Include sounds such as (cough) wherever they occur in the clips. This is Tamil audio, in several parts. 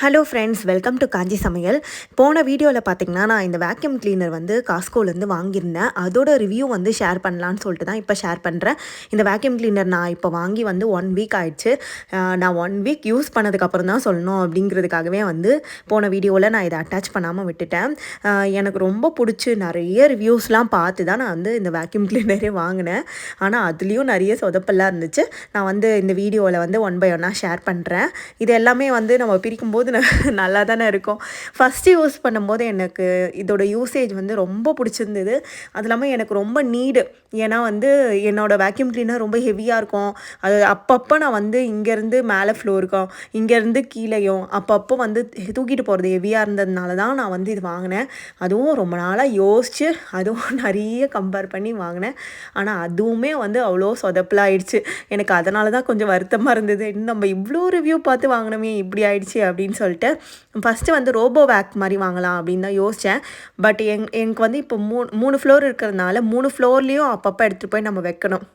Hello friends welcome to Kanchi சமையல் போன வீடியோவில் பார்த்தீங்கன்னா நான் இந்த வேக்யூம் கிளீனர் வந்து காஸ்கோலேருந்து வாங்கியிருந்தேன். அதோட ரிவ்யூ வந்து ஷேர் பண்ணலான்னு சொல்லிட்டு தான் இப்போ ஷேர் பண்ணுறேன் இந்த வேக்யூம் கிளீனர் நான் இப்போ வாங்கி வந்து ஒன் வீக் ஆயிடுச்சு. நான் ஒன் வீக் யூஸ் பண்ணதுக்கப்புறம் தான் சொல்லணும் அப்படிங்கிறதுக்காகவே வந்து போன வீடியோவில் நான் இதை அட்டாச் பண்ணாமல் விட்டுட்டேன். எனக்கு ரொம்ப பிடிச்சி நிறைய ரிவ்யூஸ்லாம் பார்த்து தான் நான் வந்து இந்த வேக்யூம் கிளீனரே வாங்கினேன். ஆனால் அதுலேயும் நிறைய சொதப்பெல்லாம் இருந்துச்சு. நான் வந்து இந்த வீடியோவில் வந்து ஒன் பை ஒன்னாக ஷேர் பண்ணுறேன் இது எல்லாமே வந்து நம்ம பிரிக்கும்போது போது (laughs) நல்லா தானே இருக்கும். ஃபஸ்ட்டு யூஸ் பண்ணும்போது எனக்கு இதோட யூசேஜ் வந்து ரொம்ப பிடிச்சிருந்தது. அது இல்லாமல் எனக்கு ரொம்ப நீடு ஏன்னா வந்து என்னோடய வேக்யூம் கிளீனர் ரொம்ப ஹெவியாக இருக்கும். அது அப்பப்போ நான் வந்து இங்கேருந்து மேலே ஃப்ளோருக்கும் இங்கேருந்து கீழேயும் அப்பப்போ வந்து தூக்கிட்டு போகிறது ஹெவியாக இருந்ததுனால தான் நான் வந்து இது வாங்கினேன். அதுவும் ரொம்ப நாளாக யோசித்து அதுவும் (laughs) நிறைய கம்பேர் பண்ணி வாங்கினேன். ஆனால் அதுவுமே வந்து அவ்வளோ சொதப்பலாயிடுச்சு. எனக்கு அதனால தான் கொஞ்சம் வருத்தமாக இருந்தது. இன்னும் நம்ம இவ்வளோ ரிவ்யூ பார்த்து வாங்கினோமே இப்படி ஆயிடுச்சு அப்படின்னு சொல்லிட்டு ஃபஸ்ட்டு வந்து ரோபோ வேக் மாதிரி வாங்கலாம் அப்படின்னு தான் யோசித்தேன் பட் எங் எனக்கு வந்து இப்போ மூணு மூணு ஃப்ளோர் இருக்கிறதுனால மூணு ஃப்ளோர்லேயும் அப்பப்போ எடுத்துகிட்டு போய் நம்ம வைக்கணும்.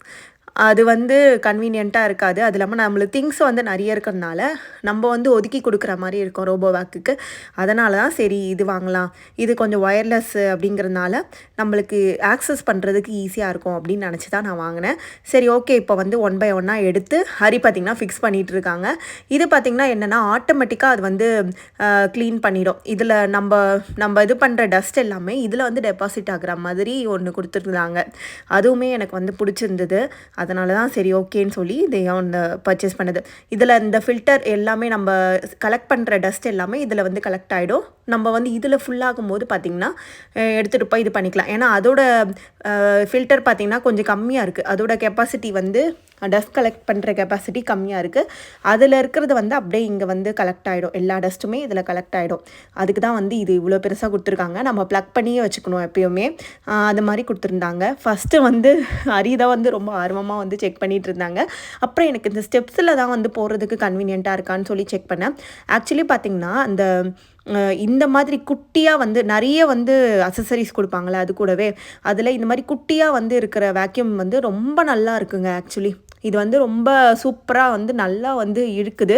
அது வந்து கன்வீனியண்ட்டாக இருக்காது. அது இல்லாமல் நம்மளுக்கு திங்ஸ் வந்து நிறைய இருக்கிறதுனால நம்ம வந்து ஒதுக்கி கொடுக்குற மாதிரி இருக்கும் ரோபோ வேக்குக்கு அதனால தான் சரி இது வாங்கலாம். இது கொஞ்சம் ஒயர்லெஸ் அப்படிங்கிறதுனால நம்மளுக்கு ஆக்சஸ் பண்ணுறதுக்கு ஈஸியாக இருக்கும் அப்படின்னு நினச்சி தான் நான் வாங்கினேன். சரி ஓகே இப்போ வந்து ஒன் பை ஒன்னாக எடுத்து ஹரி பார்த்திங்கன்னா ஃபிக்ஸ் பண்ணிகிட்டு இருக்காங்க. இது பார்த்திங்கன்னா என்னென்னா ஆட்டோமேட்டிக்காக அது வந்து க்ளீன் பண்ணிடும். இதில் நம்ம நம்ம இது பண்ணுற டஸ்ட் எல்லாமே இதில் வந்து டெபாசிட் ஆகிற மாதிரி ஒன்று கொடுத்துருந்தாங்க. அதுவுமே எனக்கு வந்து பிடிச்சிருந்தது. அதனால தான் சரி ஓகேன்னு சொல்லி இதை ஒன்று பர்ச்சேஸ் பண்ணது. இதில் இந்த ஃபில்டர் எல்லாமே நம்ம கலெக்ட் பண்ணுற டஸ்ட் எல்லாமே இதில் வந்து கலெக்ட் ஆகிடும் நம்ம வந்து இதில் ஃபுல்லாகும் போது பார்த்திங்கன்னா எடுத்துகிட்டு போய் இது பண்ணிக்கலாம். ஏன்னா அதோட ஃபில்டர் பார்த்திங்கன்னா கொஞ்சம் கம்மியாக இருக்குது அதோட கெப்பாசிட்டி வந்து டஸ்ட் கலெக்ட் பண்ணுற கெப்பாசிட்டி கம்மியாக இருக்குது அதில் இருக்கிறது வந்து அப்படியே இங்கே வந்து கலெக்ட் ஆகிடும் எல்லா டஸ்ட்டுமே இதில் கலெக்ட் ஆகிடும் அதுக்கு தான் வந்து இது இவ்வளோ பெருசாக கொடுத்துருக்காங்க. நம்ம ப்ளக் பண்ணியே வச்சுக்கணும் எப்பயுமே. அது மாதிரி கொடுத்துருந்தாங்க. ஃபஸ்ட்டு வந்து அரிதா வந்து ரொம்ப ஆர்வமாக வந்து செக் பண்ணிட்டு இருந்தாங்க. அப்புறம் எனக்கு இந்த ஸ்டெப்ஸில் தான் வந்து போகிறதுக்கு கன்வீனியண்ட்டாக இருக்கான்னு சொல்லி செக் பண்ணேன். ஆக்சுவலி பார்த்திங்கன்னா அந்த இந்த மாதிரி குட்டியாக வந்து நிறைய வந்து அசசரிஸ் கொடுப்பாங்களே அது கூடவே. அதில் இந்த மாதிரி குட்டியாக வந்து இருக்கிற வேக்யூம் வந்து ரொம்ப நல்லா இருக்குங்க ஆக்சுவலி இது வந்து ரொம்ப சூப்பராக வந்து நல்லா வந்து இழுக்குது.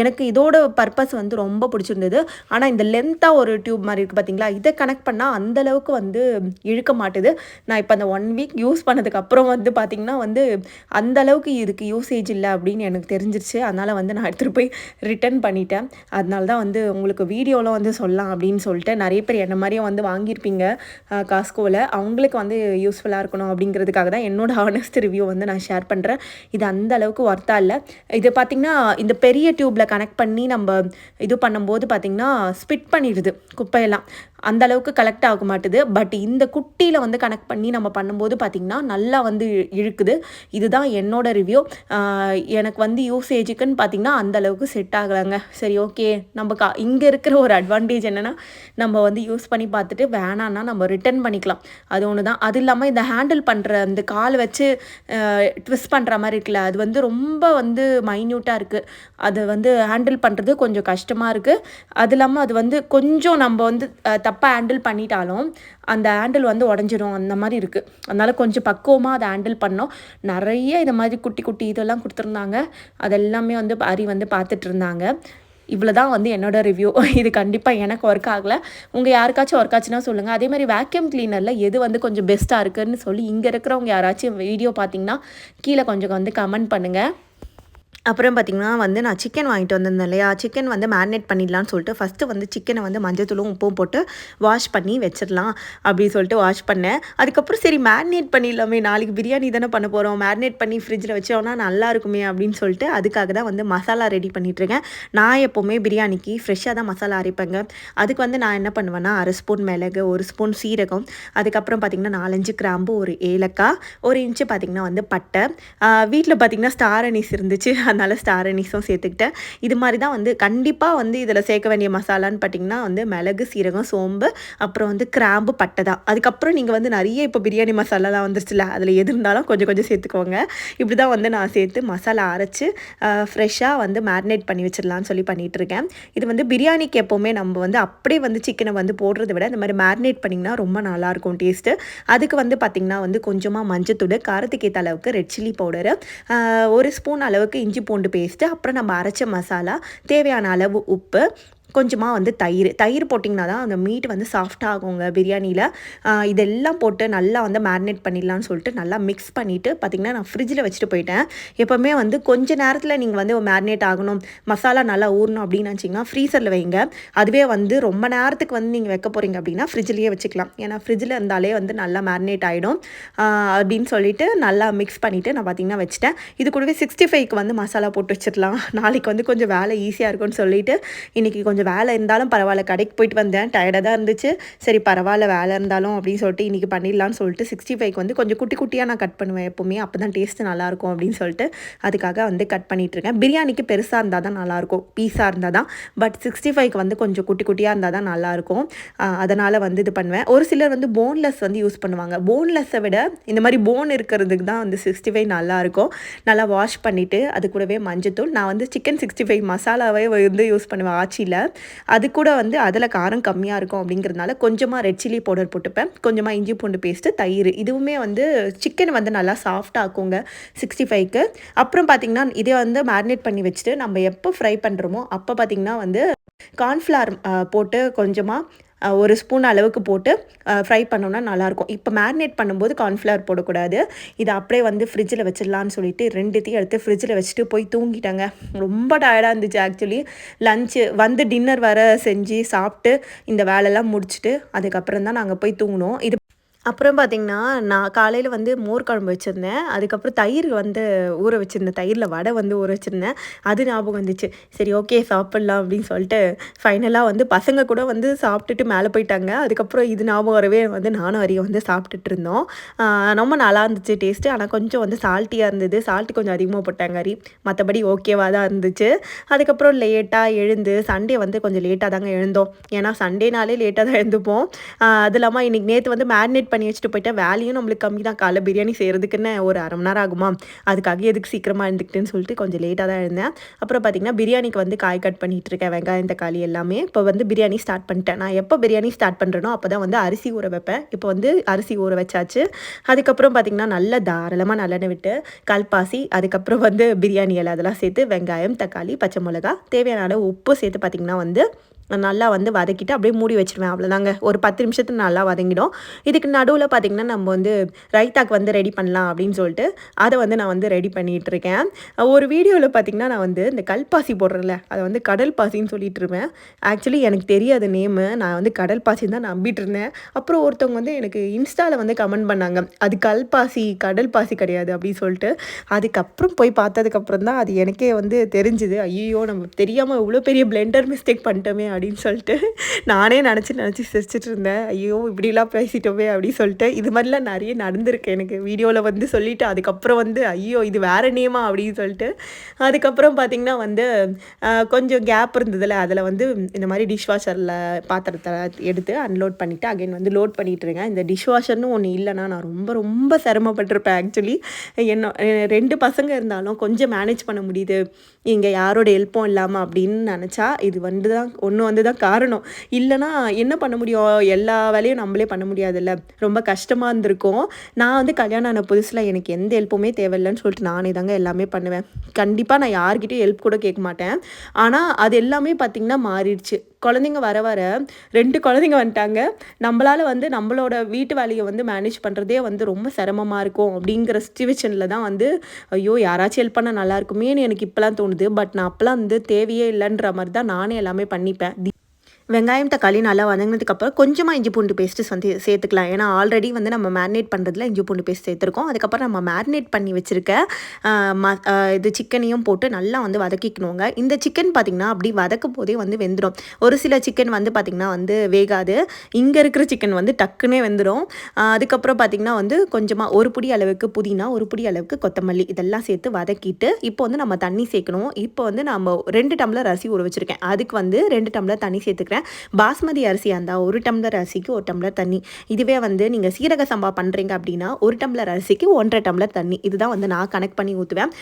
எனக்கு இதோட பர்பஸ் வந்து ரொம்ப பிடிச்சிருந்தது. ஆனால் இந்த லென்த்தாக ஒரு டியூப் மாதிரி இருக்குது பார்த்தீங்களா இதை கனெக்ட் பண்ணால் அந்த அளவுக்கு வந்து இழுக்க மாட்டுது. நான் இப்போ அந்த ஒன் வீக் யூஸ் பண்ணதுக்கப்புறம் வந்து பார்த்திங்கன்னா வந்து அந்த அளவுக்கு இதுக்கு யூசேஜ் இல்லை அப்படின்னு எனக்கு தெரிஞ்சிருச்சு. அதனால் வந்து நான் எடுத்துகிட்டு போய் ரிட்டர்ன் பண்ணிட்டேன். அதனால தான் வந்து உங்களுக்கு வீடியோவில் வந்து சொல்லலாம் அப்படின்னு சொல்லிட்டு நிறைய பேர் என்ன மாதிரியும் வந்து வாங்கியிருப்பீங்க காஸ்கோவில் அவங்களுக்கு வந்து யூஸ்ஃபுல்லாக இருக்கணும் அப்படிங்கிறதுக்காக தான் என்னோட ஆனஸ்ட் ரிவ்யூ வந்து நான் ஷேர் பண்ணுறேன் இது அந்த அளவுக்கு ஒர்த்தா இல்லை. இது பார்த்திங்கன்னா இந்த பெரிய டியூப்பில் கனெக்ட் பண்ணி நம்ம இது பண்ணும்போது பார்த்திங்கன்னா ஸ்பிட் பண்ணிடுது குப்பையெல்லாம். அந்த அளவுக்கு கலெக்ட் ஆக மாட்டுது. பட் இந்த குட்டியில் வந்து கனெக்ட் பண்ணி நம்ம பண்ணும்போது பார்த்திங்கன்னா நல்லா வந்து இழுக்குது. இதுதான் என்னோட ரிவ்யூ எனக்கு வந்து யூசேஜுக்குன்னு பார்த்திங்கன்னா அந்த அளவுக்கு செட் ஆகலைங்க. சரி ஓகே நம்ம கா இங்கே இருக்கிற ஒரு அட்வான்டேஜ் என்னென்னா நம்ம வந்து யூஸ் பண்ணி பார்த்துட்டு வேணான்னா நம்ம ரிட்டர்ன் பண்ணிக்கலாம். அது ஒன்று தான் அது இல்லாமல் இந்த ஹேண்டில் பண்ணுற அந்த கால் வச்சு ட்விஸ்ட் பண்ணுற மாதிரி இருக்குல்ல அது வந்து ரொம்ப வந்து மைன்யூட்டாக இருக்குது அது வந்து ஹேண்டில் பண்ணுறது கொஞ்சம் கஷ்டமாக இருக்குது அது இல்லாமல் அது வந்து கொஞ்சம் நம்ம வந்து தப்பாக ஹேண்டில் பண்ணிட்டாலும் அந்த ஹேண்டில் வந்து உடஞ்சிரும். அந்த மாதிரி இருக்குது அதனால் கொஞ்சம் பக்குவமாக அதை ஹேண்டில் பண்ணோம். நிறைய இந்த மாதிரி குட்டி குட்டி இதெல்லாம் கொடுத்துருந்தாங்க. அதெல்லாமே வந்து அரி வந்து பார்த்துட்டு இருந்தாங்க. இவ்வளோ தான் வந்து என்னோடய ரிவ்யூ இது கண்டிப்பாக எனக்கு ஒர்க் ஆகலை. உங்கள் யாருக்காச்சும் ஒர்க் ஆச்சுன்னா சொல்லுங்கள் அதே மாதிரி வேக்யூம் கிளீனரில் எது வந்து கொஞ்சம் பெஸ்ட்டாக இருக்குன்னு சொல்லி இங்கே இருக்கிறவங்க யாராச்சும் வீடியோ பார்த்தீங்கன்னா கீழே கொஞ்சம் வந்து கமெண்ட் பண்ணுங்கள் அப்புறம் பார்த்திங்கன்னா வந்து நான் சிக்கன் வாங்கிட்டு வந்திருந்தேன் இல்லையா? சிக்கன் வந்து மேரினேட் பண்ணிடலான்னு சொல்லிட்டு ஃபஸ்ட்டு வந்து சிக்கனை வந்து மஞ்சத்தூளும் உப்பும் போட்டு வாஷ் பண்ணி வச்சிடலாம் அப்படின்னு சொல்லிட்டு வாஷ் பண்ணேன். அதுக்கப்புறம் சரி மேரினேட் பண்ணிடலாமே நாளைக்கு பிரியாணி தானே பண்ண போகிறோம் மேரினேட் பண்ணி ஃப்ரிட்ஜில் வச்சோன்னா நல்லா இருக்குமே அப்படின்னு சொல்லிட்டு அதுக்காக தான் வந்து மசாலா ரெடி பண்ணிகிட்ருக்கேன் நான் எப்போவுமே பிரியாணிக்கு ஃப்ரெஷ்ஷாக தான் மசாலா அரைப்பேங்க. அதுக்கு வந்து நான் என்ன பண்ணுவேன்னா அரை ஸ்பூன் மிளகு ஒரு ஸ்பூன் சீரகம் அதுக்கப்புறம் பார்த்திங்கன்னா நாலஞ்சு கிராம்பு ஒரு ஏலக்காய் ஒரு இன்ச்சு பார்த்திங்கன்னா வந்து பட்டை. வீட்டில் பார்த்திங்கன்னா ஸ்டார் அனிஸ் இருந்துச்சு. அதனால் ஸ்டார் அனிஸும் சேர்த்துக்கிட்டேன் இது மாதிரி தான் வந்து கண்டிப்பாக வந்து இதில் சேர்க்க வேண்டிய மசாலான்னு பார்த்திங்கன்னா வந்து மிளகு சீரகம் சோம்பு அப்புறம் வந்து கிராம்பு பட்டை தான். அதுக்கப்புறம் நீங்கள் வந்து நிறைய இப்போ பிரியாணி மசாலாலாம் வந்துருச்சுல அதில் எது இருந்தாலும் கொஞ்சம் கொஞ்சம் சேர்த்துக்கோங்க. இப்படி தான் வந்து நான் சேர்த்து மசாலா அரைச்சி ஃப்ரெஷ்ஷாக வந்து மேரினேட் பண்ணி வச்சிடலான்னு சொல்லி பண்ணிகிட்டு இருக்கேன் இது வந்து பிரியாணிக்கு எப்போவுமே நம்ம வந்து அப்படியே வந்து சிக்கனை வந்து போடுறத விட இந்த மாதிரி மேரினேட் பண்ணிங்கன்னா ரொம்ப நல்லாயிருக்கும் டேஸ்ட்டு அதுக்கு வந்து பார்த்திங்கன்னா வந்து கொஞ்சமாக மஞ்சத்தூள் காரத்துக்கு ஏற்ற அளவுக்கு ரெட் சில்லி பவுடரு ஒரு ஸ்பூன் அளவுக்கு இஞ்சி பூண்டு பேஸ்ட்டு அப்புறம் நம்ம அரைச்ச மசாலா தேவையான அளவு உப்பு கொஞ்சமாக வந்து தயிர் தயிர் போட்டிங்கன்னா தான் அந்த மீட் வந்து சாஃப்டாக ஆகுங்க பிரியாணியில். இதெல்லாம் போட்டு நல்லா வந்து மேரினேட் பண்ணிடலாம்னு சொல்லிட்டு நல்லா மிக்ஸ் பண்ணிவிட்டு பார்த்திங்கன்னா நான் ஃப்ரிட்ஜில் வச்சுட்டு போயிட்டேன். எப்போவுமே வந்து கொஞ்ச நேரத்தில் நீங்கள் வந்து மேரினேட் ஆகணும். மசாலா நல்லா ஊறணும் அப்படின்னு நினச்சிங்கன்னா ஃப்ரீசரில் வைங்க. அதுவே வந்து ரொம்ப நேரத்துக்கு வந்து நீங்கள் வைக்க போகிறீங்க அப்படின்னா ஃப்ரிட்ஜ்லேயே வச்சுக்கலாம். ஏன்னா ஃப்ரிட்ஜில் இருந்தாலே வந்து நல்லா மேரினேட் ஆகிடும் அப்படின்னு சொல்லிட்டு நல்லா மிக்ஸ் பண்ணிவிட்டு நான் பார்த்திங்கன்னா வச்சுட்டேன். இது கூடவே சிக்ஸ்டி ஃபைவ்க்கு வந்து மசாலா போட்டு வச்சிடலாம். நாளைக்கு வந்து கொஞ்சம் வேலை ஈஸியாக இருக்கும்னு சொல்லிட்டு இன்றைக்கி கொஞ்சம் வேலை இருந்தாலும் பரவாயில்ல. கடைக்கு போயிட்டு வந்தேன். டயர்டாக தான் இருந்துச்சு. சரி பரவாயில்ல வேலை இருந்தாலும் அப்படின்னு சொல்லிட்டு இன்றைக்கி பண்ணிடலான்னு சொல்லிட்டு சிக்ஸ்டி ஃபைவ்க்கு வந்து கொஞ்சம் குட்டி குட்டியாக நான் கட் பண்ணுவேன் எப்போவுமே. அப்போ தான் டேஸ்ட்டு நல்லாயிருக்கும் அப்படின்னு சொல்லிட்டு அதுக்காக வந்து கட் பண்ணிகிட்ருக்கேன் பிரியாணிக்கு பெருசாக இருந்தால் தான் நல்லாயிருக்கும். பீஸாக இருந்தால் தான். பட் சிக்ஸ்டி ஃபைவ்க்கு வந்து கொஞ்சம் குட்டி குட்டியாக இருந்தால் தான் நல்லாயிருக்கும். அதனால் வந்து இது பண்ணுவேன். ஒரு சிலர் வந்து போன்லெஸ் வந்து யூஸ் பண்ணுவாங்க. போன்லெஸ்ஸை விட இந்த மாதிரி போன் இருக்கிறதுக்கு தான் வந்து சிக்ஸ்டி ஃபைவ் நல்லாயிருக்கும். நல்லா வாஷ் பண்ணிவிட்டு அது கூடவே மஞ்சத்தூள். நான் வந்து சிக்கன் சிக்ஸ்டி ஃபைவ் மசாலாவே வந்து யூஸ் பண்ணுவேன் ஆச்சியில். அது கூட வந்து அதில் காரம் கம்மியாக இருக்கும் அப்படிங்கிறதுனால கொஞ்சமாக ரெட் சில்லி பவுடர் போட்டுப்பேன். கொஞ்சமாக இஞ்சி பூண்டு பேஸ்ட்டு தயிர். இதுவுமே வந்து சிக்கன் வந்து நல்லா சாஃப்டாக்குங்க சிக்ஸ்டி ஃபைவ்க்கு அப்புறம் பார்த்திங்கன்னா இதை வந்து மேரினேட் பண்ணி வச்சுட்டு நம்ம எப்போ ஃப்ரை பண்ணுறோமோ அப்போ பார்த்திங்கன்னா வந்து கார்ன்ஃப்ளவர் போட்டு கொஞ்சமாக ஒரு ஸ்பூன் அளவுக்கு போட்டு ஃப்ரை பண்ணோன்னா நல்லாயிருக்கும். இப்போ மேரினேட் பண்ணும்போது கார்ன்ஃப்ளவர் போடக்கூடாது. இதை அப்படியே வந்து ஃப்ரிட்ஜில் வச்சிடலான்னு சொல்லிட்டு ரெண்டுத்தையும் எடுத்து ஃப்ரிட்ஜில் வச்சுட்டு போய் தூங்கிட்டாங்க. ரொம்ப டயர்டாக இருந்துச்சு ஆக்சுவலி லஞ்சு வந்து டின்னர் வர செஞ்சு சாப்பிட்டு இந்த வேலையெல்லாம் முடிச்சுட்டு அதுக்கப்புறம் தான் நாங்கள் போய் தூங்கினோம். இது அப்புறம் பார்த்திங்கன்னா நான் காலையில் வந்து மோர் குழம்பு வச்சுருந்தேன். அதுக்கப்புறம் தயிர் வந்து ஊற வச்சுருந்தேன். தயிரில் வடை வந்து ஊற வச்சுருந்தேன். அது ஞாபகம் வந்துச்சு. சரி ஓகே சாப்பிட்லாம் அப்படின்னு சொல்லிட்டு ஃபைனலாக வந்து பசங்க கூட வந்து சாப்பிட்டுட்டு மேலே போயிட்டாங்க. அதுக்கப்புறம் இது ஞாபகம் வரவே வந்து நானும் வரையும் வந்து சாப்பிட்டுட்டு இருந்தோம். ரொம்ப நல்லா இருந்துச்சு டேஸ்ட்டு ஆனால் கொஞ்சம் வந்து சால்ட்டியாக இருந்தது. சால்ட்டு கொஞ்சம் அதிகமாக போட்டாங்க அரி. மற்றபடி ஓகேவாக தான் இருந்துச்சு. அதுக்கப்புறம் லேட்டாக எழுந்து சண்டே வந்து கொஞ்சம் லேட்டாக தாங்க எழுந்தோம். ஏன்னா சண்டேனாலே லேட்டாக தான் எழுந்துப்போம். அது இல்லாமல் இன்றைக்கி நேற்று வந்து மேரினேட் பண்ணி வச்சுட்டு போயிட்டா வேலையும் நம்மளுக்கு கம்மி தான் காலை பிரியாணி செய்கிறதுக்குன்னு ஒரு அரை மணி நேரம் ஆகுமா? அதுக்காக எதுக்கு சீக்கிரமாக இருந்துக்கிட்டுன்னு சொல்லிட்டு கொஞ்சம் லேட்டாக தான் இருந்தேன் அப்புறம் பார்த்திங்கன்னா பிரியாணிக்கு வந்து காய் கட் பண்ணிகிட்டு இருக்கேன். வெங்காயம் தக்காளி எல்லாமே. இப்போ வந்து பிரியாணி ஸ்டார்ட் பண்ணிட்டேன். நான் எப்போ பிரியாணி ஸ்டார்ட் பண்ணுறேனோ அப்போ தான் வந்து அரிசி ஊற வைப்பேன். இப்போ வந்து அரிசி ஊற வச்சாச்சு. அதுக்கப்புறம் பார்த்திங்கன்னா நல்ல தாராளமாக நல்லெண்ணெய் விட்டு கல்பாசி அதுக்கப்புறம் வந்து பிரியாணி எல்லாம் அதெல்லாம் சேர்த்து வெங்காயம் தக்காளி பச்சை மிளகா தேவையான அளவு உப்பு சேர்த்து பார்த்திங்கன்னா வந்து நல்லா வந்து வதக்கிட்டு அப்படியே மூடி வச்சுருவேன். அவ்வளோதாங்க ஒரு பத்து நிமிஷத்துக்கு நல்லா வதங்கிடும். இதுக்கு நடுவில் பார்த்திங்கன்னா நம்ம வந்து ரைத்தாக்கு வந்து ரெடி பண்ணலாம் அப்படின்னு சொல்லிட்டு அதை வந்து நான் வந்து ரெடி பண்ணிகிட்டு இருக்கேன். ஒரு வீடியோவில் பார்த்திங்கன்னா நான் வந்து இந்த கல்பாசி போடுறேன்ல அதை வந்து கடல் பாசின்னு சொல்லிட்டு இருப்பேன். ஆக்சுவலி எனக்கு தெரியாத நேமு நான் வந்து கடல் பாசின்னு தான் நம்பிட்டு இருந்தேன். அப்புறம் ஒருத்தவங்க வந்து எனக்கு இன்ஸ்டாவில் வந்து கமெண்ட் பண்ணாங்க. அது கல்பாசி கடல் பாசி கிடையாது அப்படின்னு சொல்லிட்டு. அதுக்கப்புறம் போய் பார்த்ததுக்கப்புறம் தான் அது எனக்கே வந்து தெரிஞ்சுது. ஐயோ நம்ம தெரியாமல் இவ்வளோ பெரிய பிளெண்டர் மிஸ்டேக் பண்ணிட்டோமே அப்படின்னு சொல்லிட்டு நானே நினச்சி நினச்சி சிரிச்சிட்டு இருந்தேன். ஐயோ இப்படிலாம் பேசிட்டோமே அப்படின்னு சொல்லிட்டு. இது மாதிரிலாம் நிறைய நடந்திருக்கு எனக்கு. வீடியோவில் வந்து சொல்லிவிட்டு அதுக்கப்புறம் வந்து ஐயோ இது வேறு நேமா அப்படின்னு சொல்லிட்டு. அதுக்கப்புறம் பார்த்திங்கன்னா வந்து கொஞ்சம் கேப் இருந்ததில்ல அதில் வந்து இந்த மாதிரி டிஷ் வாஷரில் பாத்திரத்தை எடுத்து அன்லோட் பண்ணிவிட்டு அகைன் வந்து லோட் பண்ணிகிட்ருக்கேன் இந்த டிஷ் வாஷர்னு ஒன்று இல்லைன்னா நான் ரொம்ப ரொம்ப சிரமப்பட்டிருப்பேன் ஆக்சுவலி என்ன ரெண்டு பசங்க இருந்தாலும் கொஞ்சம் மேனேஜ் பண்ண முடியுது. இங்கே யாரோட ஹெல்ப்பும் இல்லாமல் அப்படின்னு நினச்சா இது வந்து தான் ஒன்றும் வந்து தான் காரணம். இல்லைனா என்ன பண்ண முடியும்? எல்லா வேலையும் நம்மளே பண்ண முடியாதுல்ல. ரொம்ப கஷ்டமாக இருந்திருக்கும். நான் வந்து கல்யாணம் ஆன புதுசில் எனக்கு எந்த ஹெல்ப்புமே தேவையில்லைன்னு சொல்லிட்டு நானே தாங்க எல்லாமே பண்ணுவேன். கண்டிப்பாக நான் யார்கிட்டையும் ஹெல்ப் கூட கேட்க மாட்டேன். ஆனால் அது எல்லாமே பார்த்திங்கன்னா மாறிடுச்சு. குழந்தைங்க வர வர ரெண்டு குழந்தைங்க வந்துட்டாங்க. நம்மளால் வந்து நம்மளோட வீட்டு வேலையை வந்து மேனேஜ் பண்ணுறதே வந்து ரொம்ப சிரமமாக இருக்கும் அப்படிங்கிற சுச்சுவேஷனில் தான் வந்து ஐயோ யாராச்சும் ஹெல்ப் பண்ணால் நல்லா இருக்குமேன்னு எனக்கு இப்போலாம் தோணுது. பட் நான் அப்போலாம் வந்து தேவையே இல்லைன்ற மாதிரி தான் நானே எல்லாமே பண்ணிப்பேன். வெங்காயம் தக்காளி நல்லா வதங்கினதுக்கப்புறம் கொஞ்சமாக இஞ்சி பூண்டு பேஸ்ட்டு வந்து சேர்த்துக்கலாம். ஏன்னா ஆல்ரெடி வந்து நம்ம மேரினேட் பண்ணுறதுல இஞ்சி பூண்டு பேஸ்ட் சேர்த்துருக்கோம். அதுக்கப்புறம் நம்ம மேரினேட் பண்ணி வச்சுருக்க ம இது சிக்கனையும் போட்டு நல்லா வந்து வதக்கிக்கணுங்க. இந்த சிக்கன் பார்த்திங்கன்னா அப்படி வதக்கும் போதே வந்து வெந்துடும் ஒரு சில சிக்கன் வந்து பார்த்திங்கன்னா வந்து வேகாது. இங்கே இருக்கிற சிக்கன் வந்து டக்குன்னே வெந்துடும் அதுக்கப்புறம் பார்த்திங்கன்னா வந்து கொஞ்சமாக ஒரு புடி அளவுக்கு புதினா ஒரு புடி அளவுக்கு கொத்தமல்லி இதெல்லாம் சேர்த்து வதக்கிட்டு இப்போ வந்து நம்ம தண்ணி சேர்க்கணும். இப்போ வந்து நம்ம ரெண்டு டம்ளர் அரிசி ஊற வச்சுருக்கேன். அதுக்கு வந்து ரெண்டு டம்ளர் தண்ணி சேர்த்துக்கிறேன். பாஸ்மதி அரிசியாக இருந்தால் ஒரு டம்ளர் அரிசிக்கு ஒரு டம்ளர் தண்ணி. இதுவே வந்து நீங்கள் சீரக சம்பா பண்ணுறீங்க அப்படின்னா ஒரு டம்ளர் அரிசிக்கு ஒன்றரை டம்ளர் தண்ணி. இதுதான் வந்து நான் கனெக்ட் பண்ணி ஊற்றுவேன்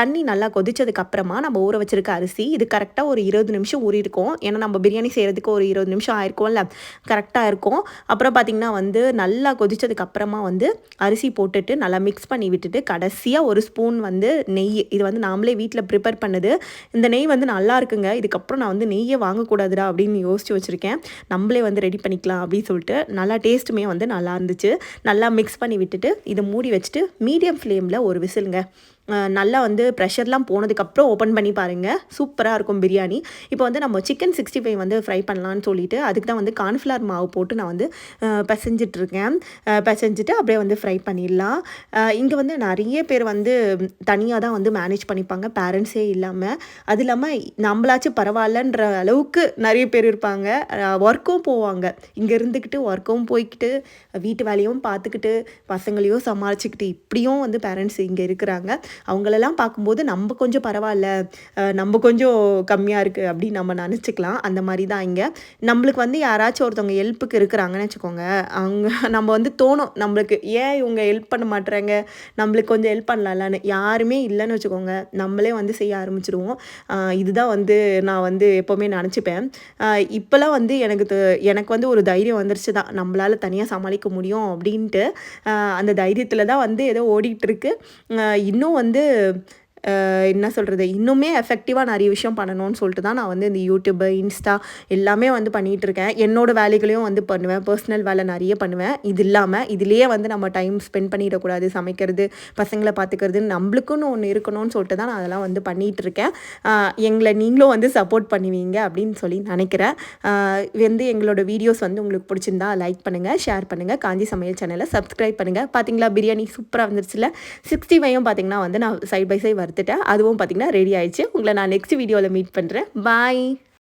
தண்ணி நல்லா கொதிச்சதுக்கு அப்புறமா நம்ம ஊற வச்சிருக்க அரிசி இது கரெக்டாக ஒரு இருபது நிமிஷம் ஊறிருக்கும் ஏன்னா நம்ம பிரியாணி செய்கிறதுக்கு ஒரு இருபது நிமிஷம் ஆயிருக்கும்ல. கரெக்டாக இருக்கும். அப்புறம் பார்த்திங்கன்னா வந்து நல்லா கொதிச்சதுக்கு அப்புறமா வந்து அரிசி போட்டுட்டு நல்லா மிக்ஸ் பண்ணி விட்டுட்டு கடைசியாக ஒரு ஸ்பூன் வந்து நெய். இது வந்து நாமளே வீட்டில் ப்ரிப்பேர் பண்ணுது. இந்த நெய் வந்து நல்லா இருக்குங்க. இதுக்கப்புறம் நான் வந்து நெய்யை வாங்கக்கூடாதுடா அப்படின்னு யோசி யோசித்து வச்சுருக்கேன். நம்மளே வந்து ரெடி பண்ணிக்கலாம் அப்படின்னு சொல்லிட்டு நல்லா டேஸ்ட்டுமே வந்து நல்லா இருந்துச்சு. நல்லா மிக்ஸ் பண்ணி விட்டுட்டு இதை மூடி வச்சுட்டு மீடியம் ஃப்ளேமில் ஒரு விசிலுங்க. நல்லா வந்து ப்ரெஷர்லாம் போனதுக்கப்புறம் ஓப்பன் பண்ணி பாருங்கள் சூப்பராக இருக்கும் பிரியாணி. இப்போ வந்து நம்ம சிக்கன் சிக்ஸ்டி ஃபைவ் வந்து ஃப்ரை பண்ணலான்னு சொல்லிட்டு அதுக்கு தான் வந்து கார்ன்ஃப்ளவர் மாவு போட்டு நான் வந்து பிசைஞ்சிட்ருக்கேன். பிசைஞ்சிட்டு அப்படியே வந்து ஃப்ரை பண்ணிடலாம். இங்கே வந்து நிறைய பேர் வந்து தனியாக தான் வந்து மேனேஜ் பண்ணிப்பாங்க. பேரண்ட்ஸே இல்லாமல் அது இல்லாமல் நம்மளாச்சும் பரவாயில்லன்ற அளவுக்கு நிறைய பேர் இருப்பாங்க. ஒர்க்கும் போவாங்க. இங்கே இருந்துக்கிட்டு ஒர்க்கும் போய்கிட்டு வீட்டு வேலையும் பார்த்துக்கிட்டு பசங்களையும் சமாளிச்சுக்கிட்டு இப்படியும் வந்து பேரண்ட்ஸ் இங்கே இருக்கிறாங்க. அவங்களெல்லாம் பார்க்கும்போது நம்ம கொஞ்சம் பரவாயில்ல நம்ம கொஞ்சம் கம்மியாக இருக்குது அப்படின்னு நம்ம நினச்சிக்கலாம். அந்த மாதிரி தான் இங்கே. நம்மளுக்கு வந்து யாராச்சும் ஒருத்தவங்க ஹெல்ப்புக்கு இருக்கிறாங்கன்னு வச்சுக்கோங்க. அவங்க நம்ம வந்து தோணும் நம்மளுக்கு ஏன் இவங்க ஹெல்ப் பண்ண மாட்டுறாங்க நம்மளுக்கு கொஞ்சம் ஹெல்ப் பண்ணலாம்னு யாருமே இல்லைன்னு வச்சுக்கோங்க. நம்மளே வந்து செய்ய ஆரம்பிச்சிடுவோம் இதுதான் வந்து நான் வந்து எப்போவுமே நினச்சிப்பேன். இப்போல்லாம் வந்து எனக்கு எனக்கு வந்து ஒரு தைரியம் வந்துருச்சு தான். நம்மளால் தனியாக சமாளிக்க முடியும் அப்படின்ட்டு. அந்த தைரியத்தில் தான் வந்து ஏதோ ஓடிட்டுருக்கு இன்னும் வந்து என்ன சொல்கிறது இன்னுமே எஃபெக்டிவாக நிறைய விஷயம் பண்ணணும்னு சொல்லிட்டு தான் நான் வந்து இந்த யூடியூப்பு இன்ஸ்டா எல்லாமே வந்து பண்ணிகிட்ருக்கேன் என்னோடய வேலைகளையும் வந்து பண்ணுவேன். பர்சனல் வேலை நிறைய பண்ணுவேன். இது இல்லாமல் இதுலேயே வந்து நம்ம டைம் ஸ்பெண்ட் பண்ணிடக்கூடாது. சமைக்கிறது பசங்களை பார்த்துக்கிறது நம்மளுக்குன்னு ஒன்று இருக்கணும்னு சொல்லிட்டு தான் நான் அதெல்லாம் வந்து பண்ணிகிட்ருக்கேன் எங்களை நீங்களும் வந்து சப்போர்ட் பண்ணுவீங்க அப்படின்னு சொல்லி நினைக்கிறேன். வந்து எங்களோட வீடியோஸ் வந்து உங்களுக்கு பிடிச்சிருந்தா லைக் பண்ணுங்கள் ஷேர் பண்ணுங்கள் காஞ்சி சமையல் சேனலை சப்ஸ்கிரைப் பண்ணுங்கள் பார்த்தீங்களா பிரியாணி சூப்பராக வந்துருச்சுல? சிக்ஸ்டி ஃபைவும் பார்த்தீங்கன்னா வந்து நான் சைட் பை சைட் வறுத்துட்டேன் அதுவும் பார்த்திங்கன்னா ரெடி ஆயிடுச்சு. உங்களை நான் நெக்ஸ்ட் வீடியோவில் மீட் பண்ணுறேன் பாய்